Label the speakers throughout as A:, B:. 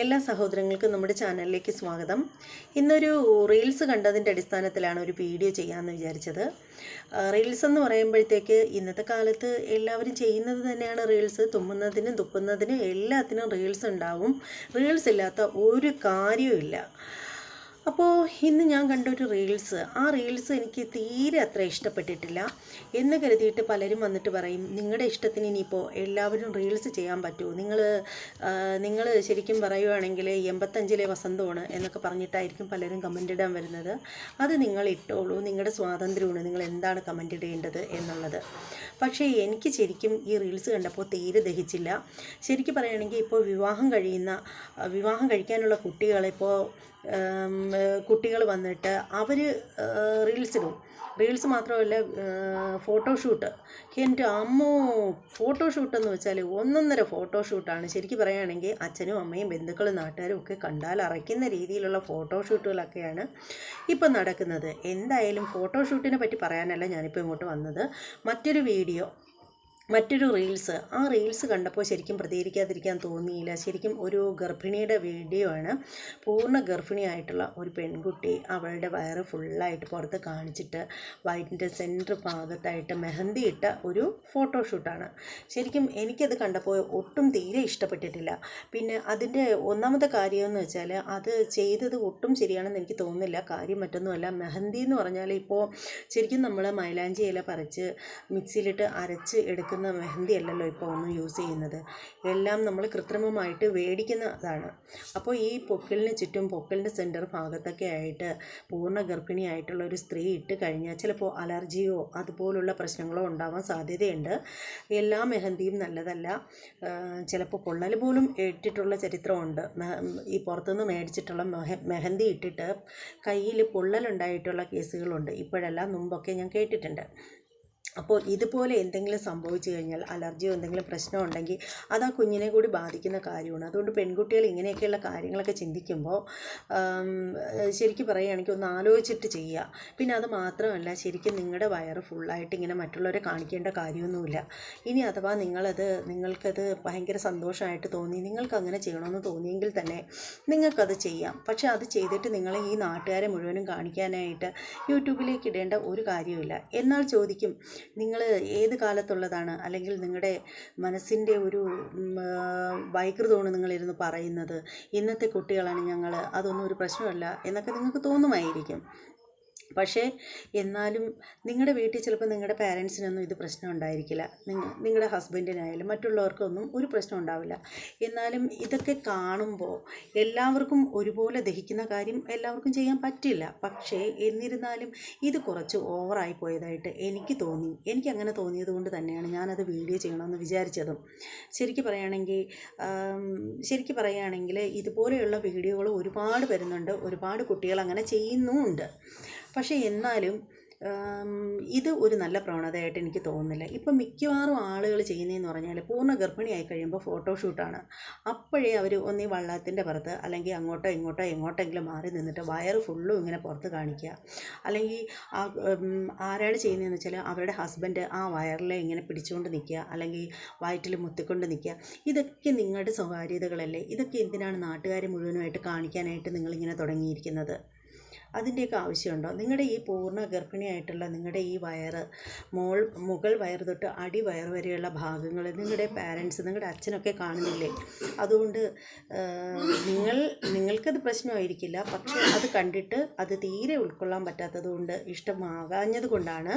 A: എല്ലാ സഹോദരങ്ങൾക്കും നമ്മുടെ ചാനലിലേക്ക് സ്വാഗതം. ഇന്നൊരു റീൽസ് കണ്ടതിന്റെ അടിസ്ഥാനത്തിലാണ് ഒരു വീഡിയോ ചെയ്യാമെന്ന് വിചാരിച്ചത്. റീൽസ് എന്ന് പറയുമ്പോഴത്തേക്ക് ഇന്നത്തെ കാലത്ത് എല്ലാവരും ചെയ്യുന്നത് തന്നെയാണ് റീൽസ്. തുമ്മുന്നതിനും തുപ്പുന്നതിനും എല്ലാത്തിനും റീൽസ് ഉണ്ടാവും. റീൽസ് ഇല്ലാത്ത ഒരു കാര്യവും അപ്പോൾ ഇന്ന് ഞാൻ കണ്ടൊരു റീൽസ് ആ റീൽസ് എനിക്ക് തീരെ അത്ര ഇഷ്ടപ്പെട്ടിട്ടില്ല. എന്ന് കരുതിയിട്ട് പലരും വന്നിട്ട് പറയും നിങ്ങളുടെ ഇഷ്ടത്തിന് ഇനിയിപ്പോൾ എല്ലാവരും റീൽസ് ചെയ്യാൻ പറ്റുമോ നിങ്ങൾ നിങ്ങൾ ശരിക്കും പറയുവാണെങ്കിൽ എൺപത്തഞ്ചിലെ വസന്തമാണ് എന്നൊക്കെ പറഞ്ഞിട്ടായിരിക്കും പലരും കമന്റ് ഇടാൻ വരുന്നത്. അത് നിങ്ങൾ ഇട്ടോളൂ. നിങ്ങളുടെ സ്വാതന്ത്ര്യമാണ്. നിങ്ങൾ എന്താണ് കമന്റ് ഇടേണ്ടത് എന്നുള്ളത്. പക്ഷേ എനിക്ക് ശരിക്കും ഈ റീൽസ് കണ്ടപ്പോൾ തീരെ ദഹിച്ചില്ല. ശരിക്കും പറയുകയാണെങ്കിൽ ഇപ്പോൾ വിവാഹം കഴിയുന്ന വിവാഹം കഴിക്കാനുള്ള കുട്ടികളിപ്പോൾ കുട്ടികൾ വന്നിട്ട് അവർ റീൽസ് ഇടും. റീൽസ് മാത്രമല്ല ഫോട്ടോഷൂട്ട് എന്റെ അമ്മോ ഫോട്ടോഷൂട്ട് എന്ന് വെച്ചാൽ ഒന്നൊന്നര ഫോട്ടോഷൂട്ടാണ് ശരിക്കും പറയുകയാണെങ്കിൽ അച്ഛനും അമ്മയും ബന്ധുക്കളും നാട്ടുകാരും ഒക്കെ കണ്ടാൽ അറയ്ക്കുന്ന രീതിയിലുള്ള ഫോട്ടോഷൂട്ടുകളൊക്കെയാണ് ഇപ്പം നടക്കുന്നത്. എന്തായാലും ഫോട്ടോഷൂട്ടിനെ പറ്റി പറയാനല്ല ഞാനിപ്പോൾ ഇങ്ങോട്ട് വന്നത്. മറ്റൊരു വീഡിയോ മറ്റൊരു റീൽസ്. ആ റീൽസ് കണ്ടപ്പോൾ ശരിക്കും പ്രതികരിക്കാതിരിക്കാൻ തോന്നിയില്ല. ശരിക്കും ഒരു ഗർഭിണിയുടെ വീഡിയോ ആണ്. പൂർണ ഗർഭിണിയായിട്ടുള്ള ഒരു പെൺകുട്ടി അവളുടെ വയറ് ഫുള്ളായിട്ട് പുറത്ത് കാണിച്ചിട്ട് വയറ്റിന്റെ സെന്റർ ഭാഗത്തായിട്ട് മെഹന്തി ഇട്ട ഒരു ഫോട്ടോഷൂട്ടാണ് ശരിക്കും എനിക്കത് കണ്ടപ്പോൾ ഒട്ടും തീരെ ഇഷ്ടപ്പെട്ടിട്ടില്ല. പിന്നെ അതിന്റെ ഒന്നാമത്തെ കാര്യമെന്ന് വെച്ചാൽ അത് ചെയ്തത് ഒട്ടും ശരിയാണെന്ന് എനിക്ക് തോന്നുന്നില്ല. കാര്യം മറ്റൊന്നുമല്ല. മെഹന്തി എന്ന് പറഞ്ഞാൽ ഇപ്പോൾ ശരിക്കും നമ്മൾ മൈലാഞ്ചി ഇല പറിച്ച് മിക്സിയിലിട്ട് അരച്ച് എടുക്കുന്ന മെഹന്തി അല്ലല്ലോ ഇപ്പോൾ ഒന്നും യൂസ് ചെയ്യുന്നത്. എല്ലാം നമ്മൾ കൃത്രിമമായിട്ട് മേടിക്കുന്നതാണ് അപ്പോൾ ഈ പൊക്കിളിന് ചുറ്റും പൊക്കിളിന്റെ സെന്റർ ഭാഗത്തൊക്കെ ആയിട്ട് പൂർണ ഗർഭിണിയായിട്ടുള്ള ഒരു സ്ത്രീ ഇട്ട് കഴിഞ്ഞാൽ ചിലപ്പോൾ അലർജിയോ അതുപോലുള്ള പ്രശ്നങ്ങളോ ഉണ്ടാവാൻ സാധ്യതയുണ്ട്. എല്ലാ മെഹന്തിയും നല്ലതല്ല. ചിലപ്പോൾ പൊള്ളൽ പോലും ഇട്ടിട്ടുള്ള ചരിത്രമുണ്ട്. ഈ പുറത്തുനിന്ന് മേടിച്ചിട്ടുള്ള മെഹന്തി ഇട്ടിട്ട് കയ്യിൽ പൊള്ളലുണ്ടായിട്ടുള്ള കേസുകളുണ്ട്. ഇപ്പോഴല്ല മുമ്പൊക്കെ ഞാൻ കേട്ടിട്ടുണ്ട്. അപ്പോൾ ഇതുപോലെ എന്തെങ്കിലും സംഭവിച്ചു കഴിഞ്ഞാൽ അലർജിയോ എന്തെങ്കിലും പ്രശ്നം ഉണ്ടെങ്കിൽ അത് ആ കുഞ്ഞിനെ കൂടി ബാധിക്കുന്ന കാര്യമാണ്. അതുകൊണ്ട് പെൺകുട്ടികൾ ഇങ്ങനെയൊക്കെയുള്ള കാര്യങ്ങളൊക്കെ ചിന്തിക്കുമ്പോൾ ശരിക്കും പറയുകയാണെങ്കിൽ ഒന്ന് ആലോചിച്ചിട്ട് ചെയ്യുക. പിന്നെ അത് മാത്രമല്ല ശരിക്കും നിങ്ങളുടെ വയറ് ഫുള്ളായിട്ട് ഇങ്ങനെ മറ്റുള്ളവരെ കാണിക്കേണ്ട കാര്യമൊന്നുമില്ല. ഇനി അഥവാ നിങ്ങളത് നിങ്ങൾക്കത് ഭയങ്കര സന്തോഷമായിട്ട് തോന്നി നിങ്ങൾക്ക് അങ്ങനെ ചെയ്യണമെന്ന് തോന്നിയെങ്കിൽ തന്നെ നിങ്ങൾക്കത് ചെയ്യാം. പക്ഷേ അത് ചെയ്തിട്ട് നിങ്ങൾ ഈ നാട്ടുകാരെ മുഴുവനും കാണിക്കാനായിട്ട് യൂട്യൂബിലേക്ക് ഇടേണ്ട ഒരു കാര്യമില്ല എന്നാൽ ചോദിക്കും നിങ്ങൾ ഏത് കാലത്തുള്ളതാണ്? അല്ലെങ്കിൽ നിങ്ങളുടെ മനസ്സിന്റെ ഒരു വൈകൃതമാണ് നിങ്ങളിരുന്ന് പറയുന്നത്. ഇന്നത്തെ കുട്ടികളാണ് ഞങ്ങൾ അതൊന്നും ഒരു പ്രശ്നമല്ല. എന്നൊക്കെ നിങ്ങൾക്ക് തോന്നുമായിരിക്കും. പക്ഷേ എന്നാലും നിങ്ങളുടെ വീട്ടിൽ ചിലപ്പോൾ നിങ്ങളുടെ പാരൻസിനൊന്നും ഇത് പ്രശ്നം ഉണ്ടായിരിക്കില്ല. നിങ്ങ നിങ്ങളുടെ ഹസ്ബൻഡിനായാലും മറ്റുള്ളവർക്കൊന്നും ഒരു പ്രശ്നം ഉണ്ടാവില്ല. എന്നാലും ഇതൊക്കെ കാണുമ്പോൾ എല്ലാവർക്കും ഒരുപോലെ ദഹിക്കുന്ന കാര്യം എല്ലാവർക്കും ചെയ്യാൻ പറ്റില്ല. പക്ഷേ എന്നിരുന്നാലും ഇത് കുറച്ച് ഓവറായി പോയതായിട്ട് എനിക്ക് തോന്നി. എനിക്ക് അങ്ങനെ തോന്നിയത് കൊണ്ട് തന്നെയാണ് ഞാനത് വീഡിയോ ചെയ്യണമെന്ന് വിചാരിച്ചതും. ശരിക്കും പറയുകയാണെങ്കിൽ ശരിക്കും പറയുകയാണെങ്കിൽ ഇതുപോലെയുള്ള വീഡിയോകൾ ഒരുപാട് വരുന്നുണ്ട്. ഒരുപാട് കുട്ടികൾ അങ്ങനെ ചെയ്യുന്നുമുണ്ട് പക്ഷേ എന്നാലും ഇത് ഒരു നല്ല പ്രവണതയായിട്ട് എനിക്ക് തോന്നുന്നില്ല. ഇപ്പം മിക്കവാറും ആളുകൾ ചെയ്യുന്നതെന്ന് പറഞ്ഞാൽ പൂർണ ഗർഭിണിയായി കഴിയുമ്പോൾ ഫോട്ടോഷൂട്ടാണ് അപ്പോഴേ അവർ ഒന്നീ വള്ളത്തിന്റെ പുറത്ത് അല്ലെങ്കിൽ അങ്ങോട്ടോ ഇങ്ങോട്ടോ എങ്ങോട്ടെങ്കിലും മാറി നിന്നിട്ട് വയറ് ഫുള്ളും ഇങ്ങനെ പുറത്ത് കാണിക്കുക. അല്ലെങ്കിൽ ആ ഉം, ആരാണ് ചെയ്യുന്നതെന്ന് വെച്ചാൽ അവരുടെ ഹസ്ബൻഡ് ആ വയറിലെ ഇങ്ങനെ പിടിച്ചുകൊണ്ട് നിൽക്കുക അല്ലെങ്കിൽ വയറ്റിൽ മുത്തിക്കൊണ്ട് നിൽക്കുക ഇതൊക്കെ നിങ്ങളുടെ സ്വകാര്യതകളല്ലേ? ഇതൊക്കെ എന്തിനാണ് നാട്ടുകാരെ മുഴുവനുമായിട്ട് കാണിക്കാനായിട്ട് നിങ്ങളിങ്ങനെ തുടങ്ങിയിരിക്കുന്നത്? അതിന്റെയൊക്കെ ആവശ്യമുണ്ടോ? നിങ്ങളുടെ ഈ പൂർണ ഗർഭിണിയായിട്ടുള്ള നിങ്ങളുടെ ഈ വയറ് മോൾ മുകൾ വയറ് തൊട്ട് അടി വയറ് വരെയുള്ള ഭാഗങ്ങൾ നിങ്ങളുടെ പാരൻസ് നിങ്ങളുടെ അച്ഛനൊക്കെ കാണുന്നില്ലേ? അതുകൊണ്ട് നിങ്ങൾ നിങ്ങൾക്കത് പ്രശ്നമായിരിക്കില്ല. പക്ഷേ അത് കണ്ടിട്ട് അത് തീരെ ഉൾക്കൊള്ളാൻ പറ്റാത്തത് കൊണ്ട് ഇഷ്ടമാകാഞ്ഞത് കൊണ്ടാണ്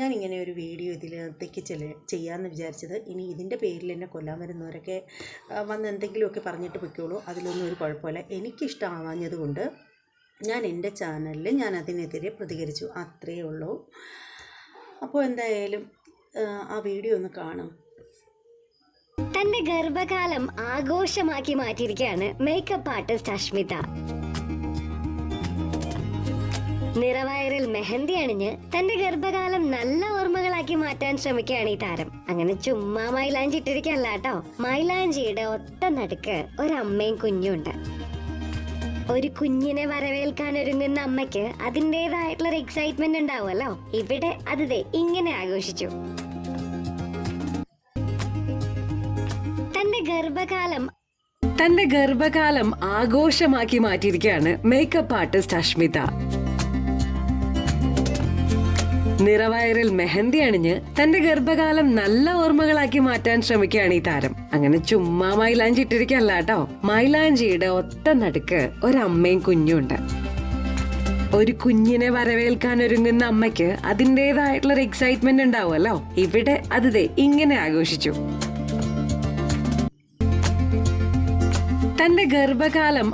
A: ഞാൻ ഇങ്ങനെ ഒരു വീഡിയോ ഇതിലേക്ക് ചെയ്യാമെന്ന് വിചാരിച്ചത്. ഇനി ഇതിന്റെ പേരിൽ എന്നെ കൊല്ലാൻ വരുന്നവരൊക്കെ വന്ന് എന്തെങ്കിലുമൊക്കെ പറഞ്ഞിട്ട് പൊയ്ക്കോളൂ. അതിലൊന്നും ഒരു കുഴപ്പമില്ല. എനിക്കിഷ്ടമാവാഞ്ഞത് കൊണ്ട് ഞാൻ എന്റെ ചാനലിൽ ഞാൻ അതിനെതിരെ പ്രതികരിച്ചു. അത്രയേ ഉള്ളൂ. അപ്പോൾ എന്തായാലും ആ, വീഡിയോ ഒന്ന് കാണും.
B: തന്റെ ഗർഭകാലം ആഘോഷമാക്കി മാറ്റിയിരിക്കുകയാണ് മേക്കപ്പ് ആർട്ടിസ്റ്റ് അഷ്മിത. നിറവയറിൽ മെഹന്തി അണിഞ്ഞ് തന്റെ ഗർഭകാലം നല്ല ഓർമ്മകളാക്കി മാറ്റാൻ ശ്രമിക്കുകയാണ് ഈ താരം. അങ്ങനെ ചുമ്മാ മൈലാഞ്ചി ഇട്ടിരിക്കല്ല മൈലാഞ്ചിയുടെ ഒറ്റ നടുക്ക് ഒരമ്മയും കുഞ്ഞുണ്ട് ഒരു കുഞ്ഞിനെ വരവേൽക്കാൻ ഒരുങ്ങുന്ന അമ്മയ്ക്ക് അതിന്റെതായിട്ടുള്ള ഒരു എക്സൈറ്റ്മെന്റ് ഉണ്ടാവുമല്ലോ ഇവിടെ അത് ഇങ്ങനെ ആഘോഷിച്ചു. തന്റെ ഗർഭകാലം
C: തന്റെ ഗർഭകാലം ആഘോഷമാക്കി മാറ്റിയിരിക്കുകയാണ് മേക്കപ്പ് ആർട്ടിസ്റ്റ് അഷ്മിത. നിറവയറിൽ മെഹന്തി അണിഞ്ഞ് തന്റെ ഗർഭകാലം നല്ല ഓർമ്മകളാക്കി മാറ്റാൻ ശ്രമിക്കുകയാണ് ഈ താരം. അങ്ങനെ ചുമ്മാ മൈലാഞ്ചി ഇട്ടിരിക്കല്ല കേട്ടോ. മൈലാഞ്ചിയുടെ ഒത്ത നടുക്ക് ഒരമ്മയും കുഞ്ഞുണ്ട് ഒരു കുഞ്ഞിനെ വരവേൽക്കാൻ ഒരുങ്ങുന്ന അമ്മയ്ക്ക് അതിന്റെതായിട്ടുള്ള ഒരു എക്സൈറ്റ്മെന്റ് ഉണ്ടാവുമല്ലോ? ഇവിടെ അത് ഇങ്ങനെ ആഘോഷിച്ചു. തന്റെ ഗർഭകാലം